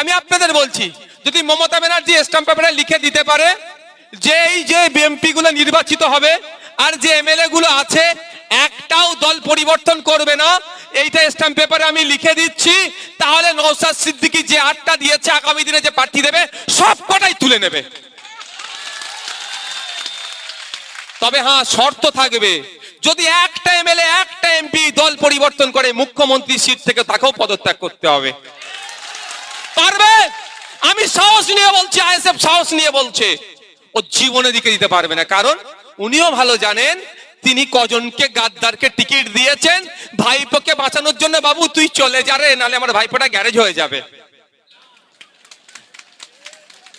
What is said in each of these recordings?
আমি আপনাদের বলছি, যদি মমতা ব্যানার্জি স্টাম্প পেপারে লিখে দিতে পারে, যে এই যে বিএমপি গুলো নির্বাচিত হবে আর যে এমএলএ গুলো আছে, একটাও দল পরিবর্তন করবে না, এইটা স্টাম্প পেপারে আমি লিখে দিচ্ছি, তাহলে নৌসাদ সিদ্দিকী যে আটটা দিয়েছে, আগামী দিনে যে প্রার্থী দেবে সব কটাই তুলে নেবে। তবে হ্যাঁ শর্ত থাকবে, যদি একটা এমএলএ একটা এমপি দল পরিবর্তন করে মুখ্যমন্ত্রী সিট থেকে তাকেও পদত্যাগ করতে হবে। পারবে? আমি সাহস নিয়ে বলছি, আইএসএফ সাহস নিয়ে বলছে। ও জীবনে দিকে দিতে পারবে না, কারণ উনিও ভালো জানেন, তিনি কজনকে গাদ্দারকে টিকিট দিয়েছেন, ভাইপোকে বাঁচানোর জন্য, বাবু, তুই চলে যা রে, নালে আমার ভাইপোটা গ্যারেজ হয়ে যাবে।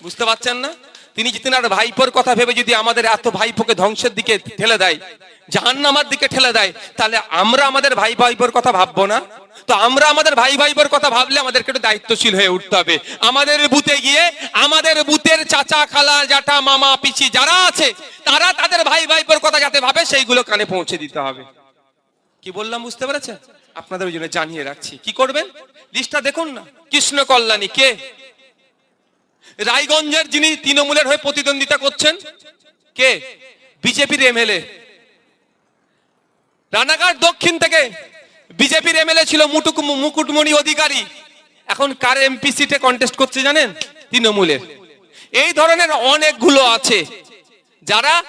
বুঝতে পারছেন না? তিনি যদি আর ভাইপোর কথা ভেবে যদি আমাদের এত ভাইপোকে ধ্বংসের দিকে ঠেলে দেয়, জাহান্নামার দিকে ঠেলে দেয়, তাহলে আমরা আমাদের ভাই ভাইপোর কথা ভাববো না? তো আমরা আমাদের ভাই ভাইপোর কথা ভাবলে আমাদেরকে একটু দায়িত্বশীল হয়ে উঠতে হবে। আমাদের বুথে গিয়ে, আমাদের বুথের চাচা, খালা জাটা মামা, পিসি যারা আছে, তারা তাদের ভাই ভাইপোর কথা যাতে ভাবে, সেইগুলো কানে পৌঁছে দিতে হবে। কি বললাম বুঝতে পেরেছেন? আপনাদের ওই জন্য জানিয়ে রাখছি। কি করবেন? লিস্টটা দেখুন না। কৃষ্ণ কল্যাণী, কে? রায়গঞ্জের যিনি তৃণমূলের হয়ে প্রতিদ্বন্দ্বিতা করছেন, কে? বিজেপির এমএলএ। রানাঘাট দক্ষিণ থেকে বিজেপির এমএলএ ছিল মুটুক মুকুটমণি অধিকারী। এখন কার এমপি সিটে কন্টেস্ট করছে জানেন? তৃণমূলের। এই ধরনের অনেকগুলো আছে। যারা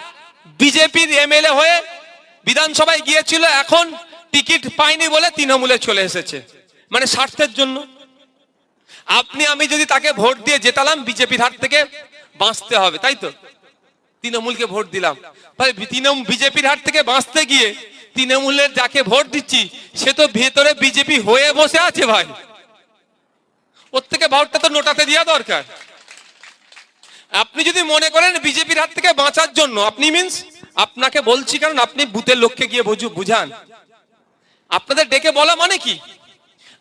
বিজেপির এমএলএ হয়ে বিধানসভায় গিয়েছিল, এখন টিকিট পায়নি বলে তৃণমূলে চলে এসেছে। মানে স্বার্থের জন্য। আপনি, আমি যদি তাকে ভোট দিয়ে জেতালাম, বিজেপির হাত থেকে বাঁচতে হবে, তাই তো? তৃণমূলকে ভোট দিলাম। তৃণমূল বিজেপির হাত থেকে বাঁচতে গিয়ে তৃণমূলের যাকে ভোট দিচ্ছি, সে তো ভেতরে বিজেপি হয়ে বসে আছে ভাই। ওর থেকে ভোটটা তো নোটাতে দেওয়া দরকার। আপনি যদি মনে করেন বিজেপির হাত থেকে বাঁচার জন্য, আপনি মিন্স আপনাকে বলছি কারণ আপনি বুথের লক্ষ্যে গিয়ে বুঝু বুঝান। আপনাদের ডেকে বলা মানে কি?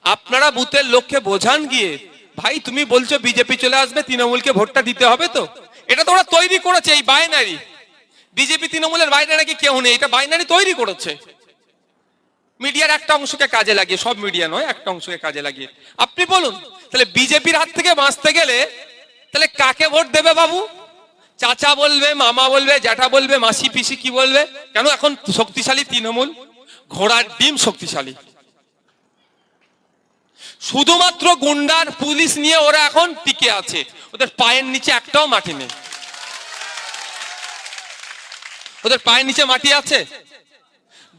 আপনারা বুথের লক্ষ্যে বোঝান গিয়ে, ভাই, তুমি বলছো বিজেপি চলে আসবে, তৃণমূলকে ভোটটা দিতে হবে তো? এটা তো ওরা তৈরি করেছে এই বাইনারি বিজেপি তৃণমূলের বাইরে নাকি কেউ নেই, এটা বাইনারি তৈরি করেছে। মিডিয়ার একটা অংশকে কাজে লাগিয়ে, সব মিডিয়া নয়, একটা অংশকে কাজে লাগিয়ে। আপনি বলুন, তাহলে বিজেপির হাত থেকে বাঁচতে গেলে, তাহলে কাকে ভোট দেবে বাবু? চাচা বলবে, মামা বলবে, জ্যাঠা বলবে, মাসি পিসি কি বলবে? কেন এখন শক্তিশালী তৃণমূল? ঘোড়ার ডিম শক্তিশালী। শুধুমাত্র গুন্ডার পুলিশ নিয়ে ওরা এখন টিকে আছে। ওদের পায়ের নিচে একটাও মাটি নেই। ওদের পায়ের নিচে মাটি আছে।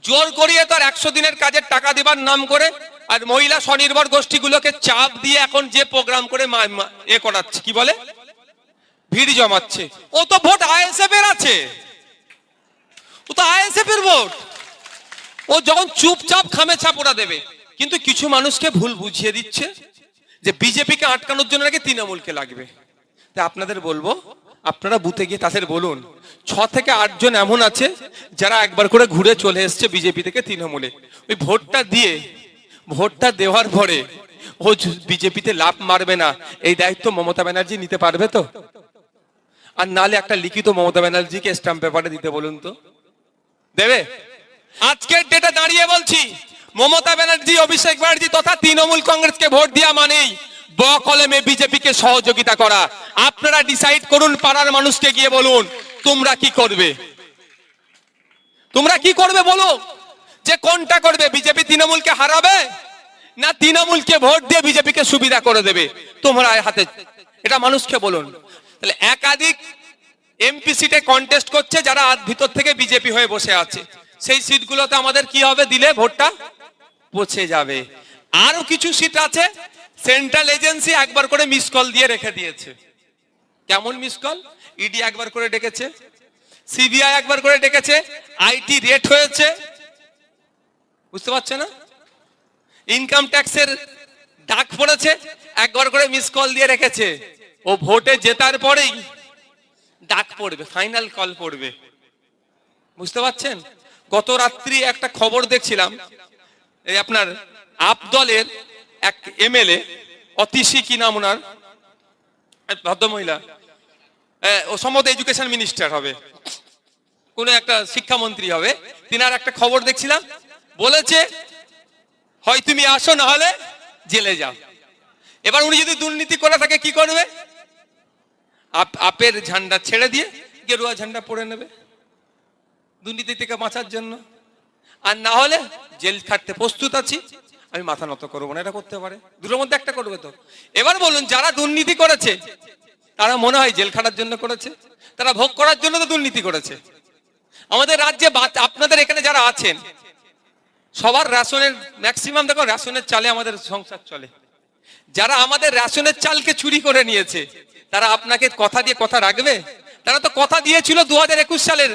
জোর করিয়ে তার একশো দিনের কাজের টাকা দেবার নাম করে আর মহিলা স্বনির্ভর গোষ্ঠীগুলোকে চাপ দিয়ে এখন যে প্রোগ্রাম করে এ করাচ্ছে, কি বলে? ভিড় জমাচ্ছে। ও তো ভোট আইএসএফ এর আছে। ও তো আইএসএফ এর ভোট। ও যখন চুপচাপ খামে ছাপ ওরা দেবে। কিন্তু কিছু মানুষকে ভুল বুঝিয়ে দিচ্ছে যে বিজেপিকে আটকানোর জন্য নাকি তৃণমূলকে লাগবে। তা আপনাদের বলব আপনারা বুথে গিয়ে তাদের বলুন, ছ থেকে আটজন এমন আছে যারা একবার করে ঘুরে চলে এসছে বিজেপি থেকে তৃণমূলে। ওই ভোটটা দিয়ে, ভোটটা দেওয়ার পরে ও বিজেপিতে লাভ মারবে না, এই দায়িত্ব মমতা ব্যানার্জি নিতে পারবে তো? আর নালে একটা লিখিত মমতা ব্যানার্জিকে স্ট্যাম্প পেপারে দিতে বলুন তো। দেবে? আজকের ডেটে দাঁড়িয়ে বলছি, মমতা ব্যানার্জি, অভিষেক ব্যানার্জি তথা তৃণমূল কংগ্রেসকে ভোট দেওয়া মানেই ব কলমে বিজেপিকে সহযোগিতা করা। আপনারা ডিসাইড করুন, পাড়ার মানুষকে গিয়ে বলুন, তোমরা কি করবে? তোমরা কি করবে বলো? যে কোনটা করবে, বিজেপি তৃণমূলকে হারাবে না তৃণমূলকে ভোট দিয়ে বিজেপিকে সুবিধা করে দেবে? তোমরা হাতে, এটা মানুষকে বলুন। তাহলে একাধিক এমপি সিটে কন্টেস্ট করছে যারা ভিতর থেকে বিজেপি হয়ে বসে আছে। সেই সিটগুলোতে আমাদের কি হবে? দিলে ভোটটা পচে যাবে। আরও কিছু সিট আছে সেন্ট্রাল এজেন্সি একবার করে মিস কল দিয়ে রেখে দিয়েছে। কেমন মিস কল? ইডি একবার করে ডেকেছে। সিবিআই একবার করে ডেকেছে। আইটি রেট হয়েছে। বুঝতে পারছে না? ইনকাম ট্যাক্সের ডাক পড়েছে, একবার করে মিস কল দিয়ে রেখেছে। ও ভোটে জেতার পরেই ডাক পড়বে ফাইনাল কল পড়বে। বুঝতে পারছেন? গত রাত্রি একটা খবর দেখছিলাম, এই আপনার আপ দলের এক এমএলএ, অতিশি কি নাম ওনার? ভদ্রমহিলা। ও সম্ভবত এডুকেশন মিনিস্টার হবে। কোন একটা শিক্ষামন্ত্রী হবে। তিনার একটা খবর দেখছিলাম। বলেছে, হয় তুমি আসো না হলে জেলে যাও। এবার উনি যদি দুর্নীতি করে থাকে কি করবে? আপ- আপের ঝান্ডা ছেড়ে দিয়ে গেরুয়া ঝান্ডা পড়ে নেবে। দুর্নীতি থেকে বাঁচার জন্য। আর না হলে জেল খাটতে প্রস্তুত আছি। আমি মাথা নত করব না, এটা করতে পারে। দুটোর মধ্যে একটা করবে তো। এবার বলুন, যারা দুর্নীতি করেছে, তারা মনে হয় জেল খাটার জন্য করেছে? তারা ভোগ করার জন্য তো দুর্নীতি করেছে। আমাদের রাজ্যে আপনাদের এখানে যারা আছেন, সবার রেশনের ম্যাক্সিমাম দেখো রেশনের চালে আমাদের সংসার চলে। যারা আমাদের রেশনের চালকে চুরি করে নিয়েছে, তারা আপনাকে কথা দিয়ে কথা রাখবে? তারা তো কথা দিয়েছিল দু হাজার একুশ সালের,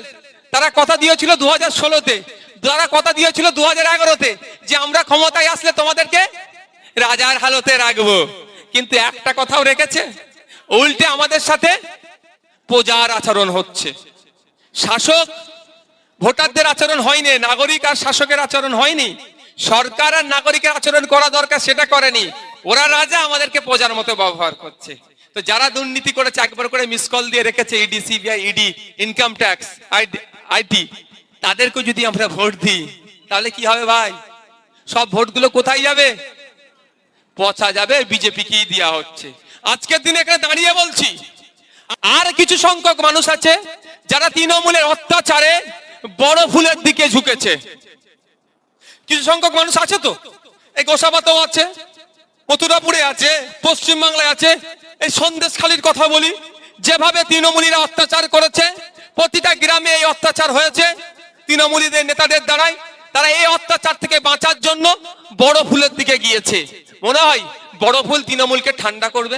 তারা কথা দিয়েছিল দু হাজার ষোলোতে। তারা কথা দিয়েছিল দু হাজার এগারোতে যে আমরা ক্ষমতায় আসলে তোমাদেরকে রাজার হালতে রাখব। কিন্তু একটা কথাও রেখেছে, উল্টে আমাদের সাথে প্রজার আচরণ হচ্ছে। শাসক, ভোটারদের আচরণ হয়নি, নাগরিক আর শাসকের আচরণ হয়নি, সরকার আর নাগরিকের আচরণ করা দরকার সেটা করেনি। ওরা রাজা, আমাদেরকে প্রজার মতো ব্যবহার করছে। তো যারা দুর্নীতি করেছে, একবার করে মিস কল দিয়ে রেখেছে ED CBI ED income tax IT তাদেরকে যদি আমরা ভোট দিই, তাহলে কি হবে ভাই? সব ভোটগুলো কোথায় যাবে? পচা যাবে বিজেপি কি দেওয়া হচ্ছে। আজকের দিনে এখানে দাঁড়িয়ে বলছি, আর কিছু সংখ্যক মানুষ আছে যারা তৃণমূলের অত্যাচারে বড় ফুলের দিকে ঝুঁকেছে। কিছু সংখ্যক মানুষ আছে তো? এই গোসাবাতেও আছে, মথুরাপুরে আছে পশ্চিম বাংলায় আছে। এই সন্দেশখালির কথা বলি, যেভাবে তৃণমূলীরা অত্যাচার করেছে, প্রতিটা গ্রামে এই অত্যাচার হয়েছে। তৃণমূলীদের নেতাদের দ্বারাই তারা এই অত্যাচার থেকে বাঁচার জন্য বড় ফুলের দিকে গিয়েছে। মনে হয় বড় ফুল তৃণমূলকে ঠান্ডা করবে?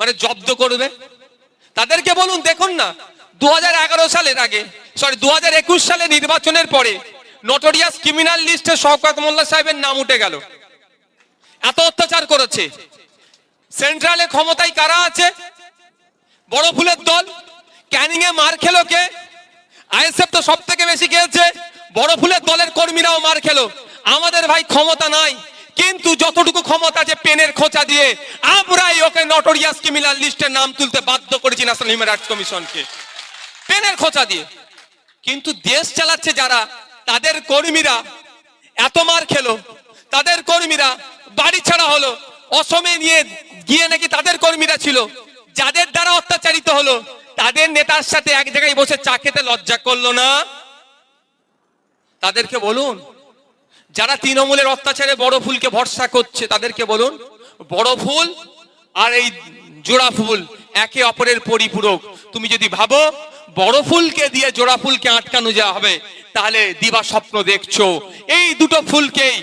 মানে জব্দ করবে? তাদেরকে বলুন, দেখুন না দু সালের আগে সরি দুই হাজার একুশ সালে নির্বাচনের পরে নটোরিয়াস ক্রিমিনাল লিস্টে শওকত মোল্লা সাহেবের নাম উঠে গেল। এত অত্যাচার করেছে। সেন্ট্রালে ক্ষমতায় কারা আছে? বড় ফুলের দল? ক্যানিং এ মার খেলো কে? আইএসএফ তো সব থেকে বেশি খেয়েছে বড় ফুলের দলের কর্মীরাও মার খেলো। আমাদের ভাই ক্ষমতা নাই। কিন্তু যতটুকু ক্ষমতা আছে পেনের খোঁচা দিয়ে, আমরাই ওকে নটোরিয়াস ক্রিমিনাল লিস্টের নাম তুলতে বাধ্য করেছি ন্যাশনাল হিউম্যান রাইটস কমিশনকে পেনের খোঁচা দিয়ে। কিন্তু দেশ চালাচ্ছে যারা, তাদের কর্মীরা এত মার খেলো। তাদের কর্মীরা বাড়ি ছাড়া হলো। অসমে নিয়ে গিয়ে নাকি তাদের কর্মীরা ছিল। যাদের দ্বারা অত্যাচারিত হলো। তাদের নেতার সাথে এক জায়গায় বসে চা খেতে লজ্জা করল না? তাদেরকে বলুন, যারা তৃণমূলের অত্যাচারে বড় ফুলকে ভরসা করছে, তাদেরকে বলুন, বড় ফুল আর এই জোড়া ফুল একে অপরের পরিপূরক। তুমি যদি ভাবো, বড় ফুলকে দিয়ে জোড়া ফুলকে আটকানো যাওয়া হবে, তাহলে দিবা স্বপ্ন দেখছ। এই দুটো ফুলকেই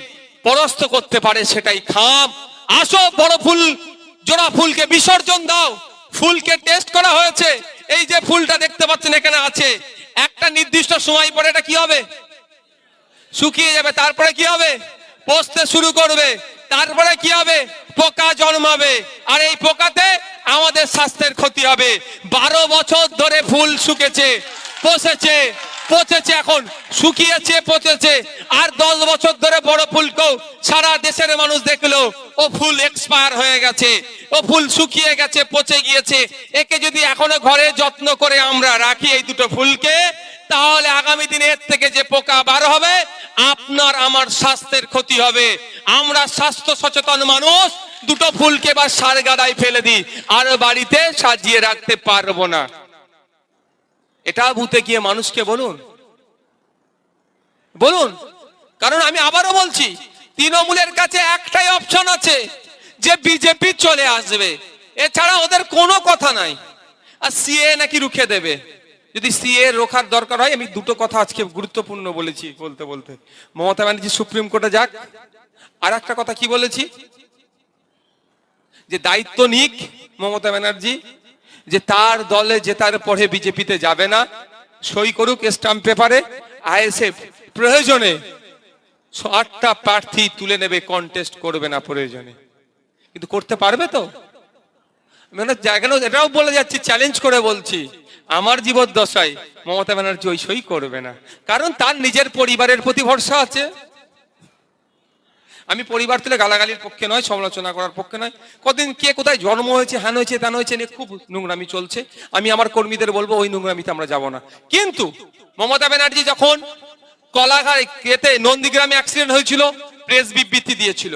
পরাস্ত করতে পারে সেটাই খাম। আসো, বড় ফুল, জোড়া ফুলকে বিসর্জন দাও। ফুলকে টেস্ট করা হয়েছে। এই যে ফুলটা দেখতে পাচ্ছেন এখানে আছে, একটা নির্দিষ্ট সময় পরে এটা কি হবে? শুকিয়ে যাবে, তারপরে কি হবে? পচতে শুরু করবে, তারপরে কি হবে? পোকা জন্মাবে, আর এই পোকাতে আমাদের স্বাস্থ্যের ক্ষতি হবে। বারো বছর ধরে ফুল শুকেছে, পচেছে পচেছে এখন, শুকিয়েছে, পচেছে। আর দশ বছর ধরে বড় ফুলকেও সারা দেশের মানুষ দেখল, ও ফুল এক্সপায়ার হয়ে গেছে, ও ফুল শুকিয়ে গেছে, পচে গিয়েছে। একে যদি এখনও ঘরে যত্ন করে আমরা রাখি এই দুটো ফুলকে, তাহলে আগামী দিনে এর থেকে যে পোকা বার হবে, আপনার আমার স্বাস্থ্যের ক্ষতি হবে। আমরা স্বাস্থ্য সচেতন মানুষ, দুটো ফুলকে বা সার গাদায় ফেলে দিই, আর বাড়িতে সাজিয়ে রাখতে পারব না। এটা ভূতে গিয়ে মানুষকে বলুন। বলুন, কারণ আমি আবারও বলছি, তৃণমূলের কাছে একটাই অপশন আছে, যে বিজেপি চলে আসবে। এছাড়া ওদের কোনো কথা নাই। আর সিএ নাকি রুখে দেবে। যদি সিএ রোখার দরকার হয়, আমি দুটো কথা আজকে গুরুত্বপূর্ণ বলেছি বলতে বলতে। মমতা ব্যানার্জি সুপ্রিম কোর্টে যাক। আর একটা কথা কি বলেছি? যে দায়িত্ব নিক মমতা ব্যানার্জি। যে তার দলে জেতার পরে বিজেপিতে যাবে না। সই করুক স্টাম্প পেপারে, আইএসএফ প্রয়োজনে আটটা প্রার্থী তুলে নেবে কন্টেস্ট করবে না প্রয়োজনে। কিন্তু করতে পারবে তো? মানে জায়গা এটাও বলে যাচ্ছি চ্যালেঞ্জ করে বলছি। আমার জীবদ্দশায় মমতা ব্যানার্জি ওই সই করবে না। কারণ তার নিজের পরিবারের প্রতি ভরসা আছে। আমি পরিবার তুলে গালাগালির পক্ষে নয়, সমালোচনা করার পক্ষে নয়। কদিন কে কোথায় জন্ম হয়েছে, হ্যান হয়েছে, ত্যান হয়েছে নিয়ে খুব নোংরামি চলছে। আমি আমার কর্মীদের বলব, ওই নোংরামিতে আমরা যাব না। কিন্তু মমতা ব্যানার্জি যখন কলাঘাট কেতে নন্দীগ্রামে অ্যাক্সিডেন্ট হয়েছিল প্রেস বিবৃতি দিয়েছিল।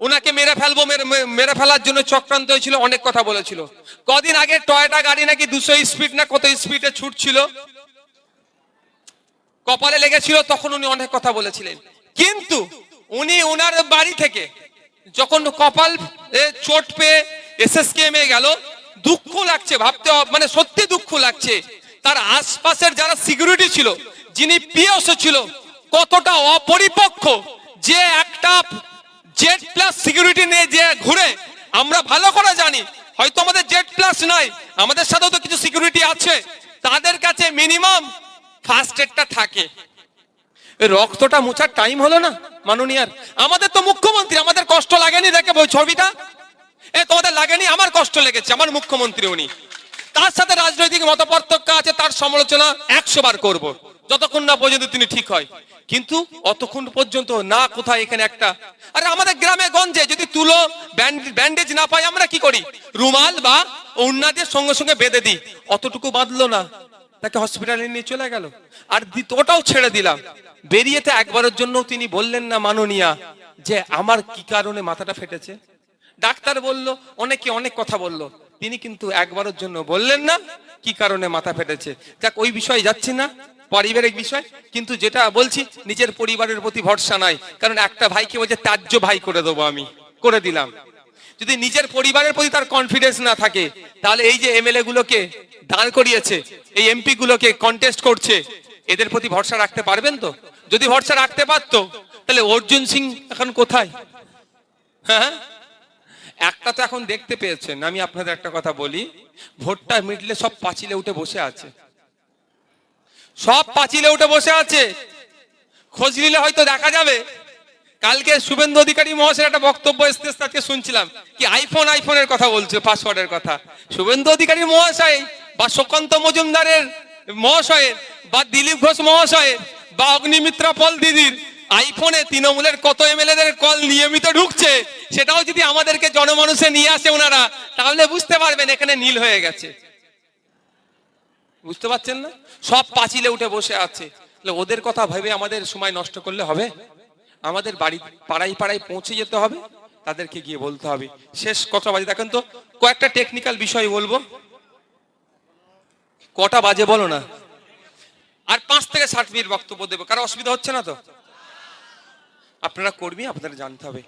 ওনাকে মেরে ফেলব, মেরে ফেলার জন্য চক্রান্ত হয়েছিল, অনেক কথা বলেছিল। কদিন আগে টয়টা গাড়ি নাকি দুশো স্পিড না কত স্পিডে ছুটছিল। কপালে লেগেছিল, তখন উনি অনেক কথা বলেছিলেন। কিন্তু উনি ওনার বাড়ি থেকে যখন কপাল চোট পেয়ে এসএসকেএমে গেল, দুঃখ লাগছে, ভাবতে মানে সত্যি দুঃখ লাগছে। তার আশপাশের যারা সিকিউরিটি ছিল, যিনি পিওসও ছিল, কতটা অপরিপক্ষ যে একটা জেড প্লাস সিকিউরিটি নিয়ে যে ঘুরে, আমরা ভালো করে জানি, হয়তো আমাদের জেড প্লাস নাই, আমাদের সাথেও তো কিছু সিকিউরিটি আছে। তাদের কাছে মিনিমাম ফার্স্ট এডটা থাকে। রক্তটা মোছার টাইম হলো না, মাননীয়ার। আমাদের তো মুখ্যমন্ত্রী, আমাদের কষ্ট লাগেনি দেখে বই ছবিটা? এ, তোমাদের লাগেনি, আমার কষ্ট লেগেছে, আমার মুখ্যমন্ত্রী উনি। তার সাথে রাজনৈতিক মতপার্থক্য আছে, তার সমালোচনা একশো বার করব, যতক্ষণ না পর্যন্ত তিনি ঠিক হয়। কিন্তু অতক্ষণ পর্যন্ত না, কোথায় এখানে একটা? আরে আমাদের গ্রামে, গঞ্জে, যদি তুলো, ব্যান্ড- ব্যান্ডেজ না পাই, আমরা কি করি? রুমাল বা উন্না দিয়ে সঙ্গে সঙ্গে বেঁধে দিই। অতটুকু বাঁধলো না, তাকে হসপিটালে নিয়ে চলে গেল। আর ওটাও ছেড়ে দিলাম। বেরিয়েতে একবারের জন্য তিনি বললেন না, মাননীয়া, যে আমার কি কারণে মাথাটা ফেটেছে? ডাক্তার বলল, অনেকে অনেক কথা বলল। তিনি কিন্তু একবারের জন্য বললেন না, কি কারণে মাথা ফেটেছে? যাক, ওই বিষয়ে যাচ্ছি না, পারিবারিক বিষয়, কিন্তু যেটা বলছি, নিজের পরিবারের প্রতি ভরসা নাই, কারণ একটা ভাইকে বলছে, ত্যায্য ভাই করে দেবো আমি, করে দিলাম। যদি নিজের পরিবারের প্রতি তার কনফিডেন্স না থাকে, তাহলে এই যে এমএলএ গুলোকে দাঁড় করিয়েছে, এই এমপি গুলোকে কন্টেস্ট করছে, এদের প্রতি ভরসা রাখতে পারবেন তো? যদি ভরসা রাখতে পারতো, তাহলে অর্জুন সিং এখন কোথায়? হ্যাঁ? একটা তো এখন দেখতে পেয়েছেন, আমি আপনাদের একটা কথা বলি। ভোটটা মিটলে সব পাঁচিলে উঠে বসে আছে। সব পাঁচিলে উঠে বসে আছে। খোঁজ নিলে হয়তো দেখা যাবে। কালকে শুভেন্দু অধিকারী মহাশয়ের একটা বক্তব্য এসতে আজকে শুনছিলাম। কি আইফোন আইফোনের কথা বলছে পাসওয়ার্ডের কথা। শুভেন্দু অধিকারী মহাশয় বা সুকান্ত মজুমদারের মহাশয়ের বা দিলীপ ঘোষ মহাশয়ের বা অগ্নিমিত্রা পল দিদির আইফোনে তৃণমূলের কত এমএলএদের কল নিয়মিত ঢুকছে, সেটাও যদি আমাদেরকে জনমানুষে নিয়ে আসে ওনারা, তাহলে বুঝতে পারবেন এখানে নীল হয়ে গেছে। বুঝতে পারছেন না? সব পাঁচিলে উঠে বসে আছে। ওদের কথা ভেবে আমাদের সময় নষ্ট করলে হবে? আমাদের বাড়ি পাড়ায় পাড়ায় পৌঁছে যেতে হবে? তাদেরকে গিয়ে বলতে হবে। শেষ কটা বাজে, দেখেন তো, কয়েকটা টেকনিক্যাল বিষয় বলব। কটা বাজে বলো না? আর পাঁচ থেকে ষাট মিনিট বক্তব্য দেবো, কারও অসুবিধা হচ্ছে না তো? আপনারা কর্মী, আপনাদের জানতে হবে।